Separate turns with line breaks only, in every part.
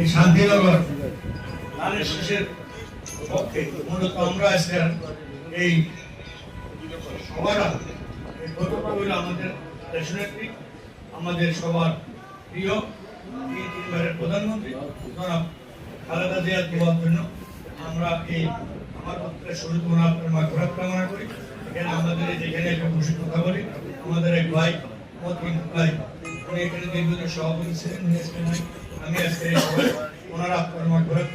এই শান্তিনগর ধানের শেষের পক্ষে মূলত আমরা আজকে এই সভাটা আমাদের দেশনেত্রী আমাদের সবার প্রিয় প্রধানমন্ত্রী, জনাব খালেদা জিয়ার দেওয়ার জন্য আমরা এই আমার পক্ষে শুরু করে। এখানে আমাদের যেখানে একটা বসে কথা বলি, আমাদের এক ভাই, মতিন ভাই। উনি এখানে দীর্ঘদিন সভাপতি ছিলেন। আমি আজকে ওনার আপনার মাঘরাত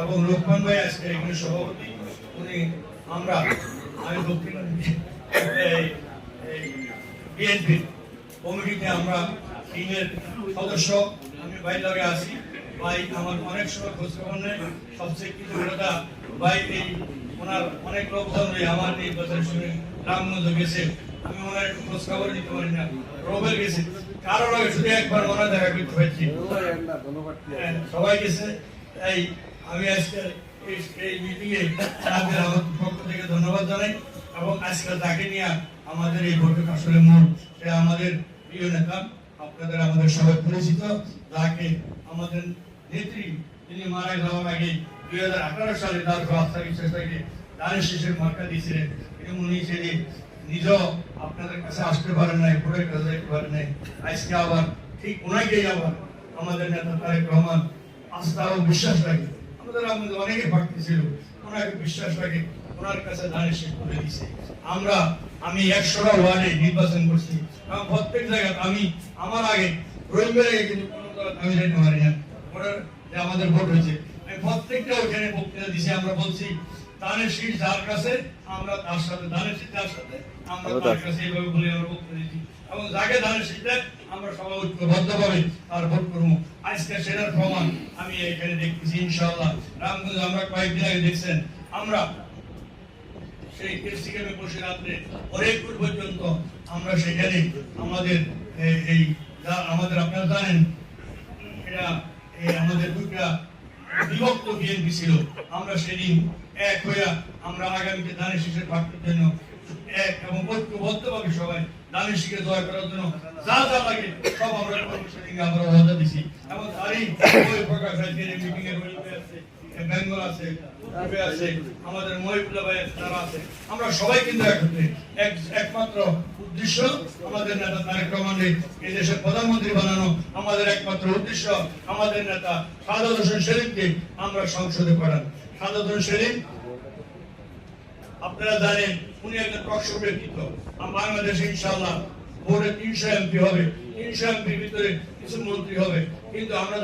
এবং লোকমান ভাই আজকে এখানে সভাপতি। উনি, আমরা, আমি দক্ষিণ বিএনপি কমিটিতে আমরা টিমের সদস্য, আমি ভাই লগে আছি। ভাই আমার অনেক সময় খোঁজ খবর নেই সবচেয়ে কথা, ভাই এই, ওনার অনেক লোকজন আমার এই কথার শুনে রামগঞ্জ গেছে। হ্যাঁ, আমাদের এই বৈঠক আসলে মূল। সে আমাদের প্রিয় নেতা আপনাদের আমাদের সবাই পরিচিত যাকে আমাদের নেত্রী তিনি মারা যাওয়ার আগে দুই হাজার আঠারো সালে তার রাস্তা বিশ্বাস থেকে শেষের মার্কা দিয়েছিলেন। এবং উনি নিজ আপনাদের কাছে আসতে পারেন নাই যেতে পারেন নাই। আজকে আবার ঠিক ওনাকেই আবার আমাদের নেতা তারেক রহমান আস্থা ও বিশ্বাস রাখে। আমাদের আমাদের অনেকে ভক্তি ছিল, ওনাকে বিশ্বাস রাখে, ওনার কাছে ধানের করে দিছে। আমরা, আমি একশোটা ওয়ার্ডে নির্বাচন করছি। প্রত্যেক আমি, আমার আগে আগে কিন্তু কোনো আমি যেতে পারি না। ওনার যে আমাদের ভোট হয়েছে, আমি প্রত্যেকটা ওখানে বক্তৃতা দিছি, আমরা বলছি ধানের শীষ যার কাছে আমরা তার সাথে ধানের শীষ যার সাথে আমরা তার কাছে এইভাবে বলে আমরা বক্তৃতা দিচ্ছি এবং যাকে ধানের শীষ দেয় আমরা সবাই ঐক্যবদ্ধভাবে তার ভোট করব। আজকে সেটার প্রমাণ আমি এখানে দেখতেছি ইনশাআল্লাহ। রামগঞ্জ আমরা কয়েকদিন আগে দেখছেন আমরা সেই কেসিকামে বসে রাত্রে অনেক দূর পর্যন্ত আমরা সেখানে আমাদের এই- আমাদের আপনারা জানেন এটা আমাদের দুটা বিভক্ত বিএনপি ছিল। আমরা সেদিন এক হইয়া আমরা আগামীতে প্রার্থীর জন্য এক, এবং ঐক্যবদ্ধভাবে সবাই জয় করার জন্য যা যা লাগে সব আমরা আমরা ওয়াদা দিছি। এবং তারই ওই প্রকাশ মিটিং এর বেঙ্গল আছে আছে, আমাদের ভাই তারা আছে। আমরা সবাই কিন্তু একমাত্র উদ্দেশ্য আমাদের নেতা তারেক রহমানের এই দেশের প্রধানমন্ত্রী বানানো, আমাদের একমাত্র উদ্দেশ্য আমাদের নেতা সাদাত হোসেন সেলিমকে আমরা সংসদে পাঠান। হোসেন সেলিম আপনারা জানেন, উনি একজন টকশো ব্যক্তিত্ব বাংলাদেশে ইনশাআল্লাহ ভোরে তিনশো এমপি হবে। তিনশো এমপির ভিতরে কিছু মন্ত্রী হবে। কিন্তু আমরা